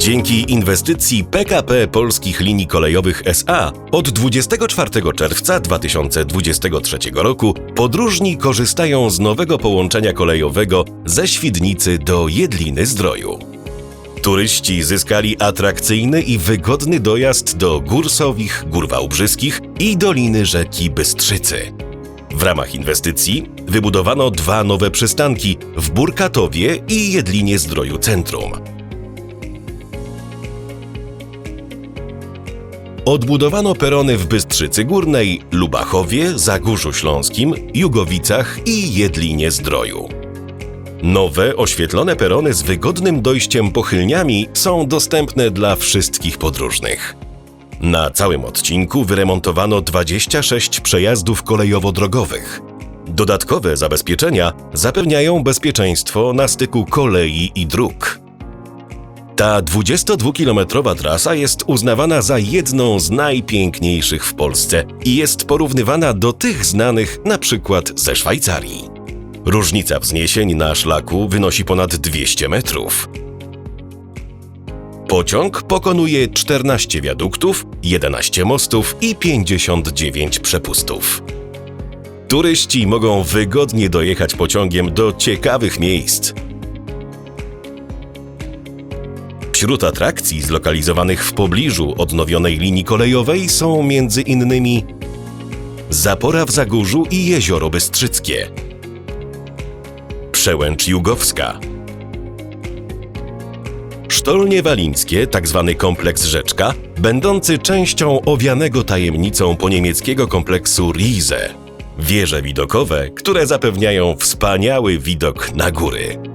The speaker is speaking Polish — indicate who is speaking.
Speaker 1: Dzięki inwestycji PKP Polskich Linii Kolejowych SA od 24 czerwca 2023 roku podróżni korzystają z nowego połączenia kolejowego ze Świdnicy do Jedliny Zdroju. Turyści zyskali atrakcyjny i wygodny dojazd do Górsowich, Gór Wałbrzyskich i Doliny Rzeki Bystrzycy. W ramach inwestycji wybudowano dwa nowe przystanki w Burkatowie i Jedlinie Zdroju Centrum. Odbudowano perony w Bystrzycy Górnej, Lubachowie, Zagórzu Śląskim, Jugowicach i Jedlinie Zdroju. Nowe, oświetlone perony z wygodnym dojściem pochylniami są dostępne dla wszystkich podróżnych. Na całym odcinku wyremontowano 26 przejazdów kolejowo-drogowych. Dodatkowe zabezpieczenia zapewniają bezpieczeństwo na styku kolei i dróg. Ta 22-kilometrowa trasa jest uznawana za jedną z najpiękniejszych w Polsce i jest porównywana do tych znanych na przykład ze Szwajcarii. Różnica wzniesień na szlaku wynosi ponad 200 metrów. Pociąg pokonuje 14 wiaduktów, 11 mostów i 59 przepustów. Turyści mogą wygodnie dojechać pociągiem do ciekawych miejsc. Wśród atrakcji zlokalizowanych w pobliżu odnowionej linii kolejowej są innymi Zapora w Zagórzu i Jezioro Bystrzyckie, Przełęcz Jugowska, Sztolnie Walińskie, tzw. kompleks Rzeczka, będący częścią owianego tajemnicą poniemieckiego kompleksu Riese. Wieże widokowe, które zapewniają wspaniały widok na góry.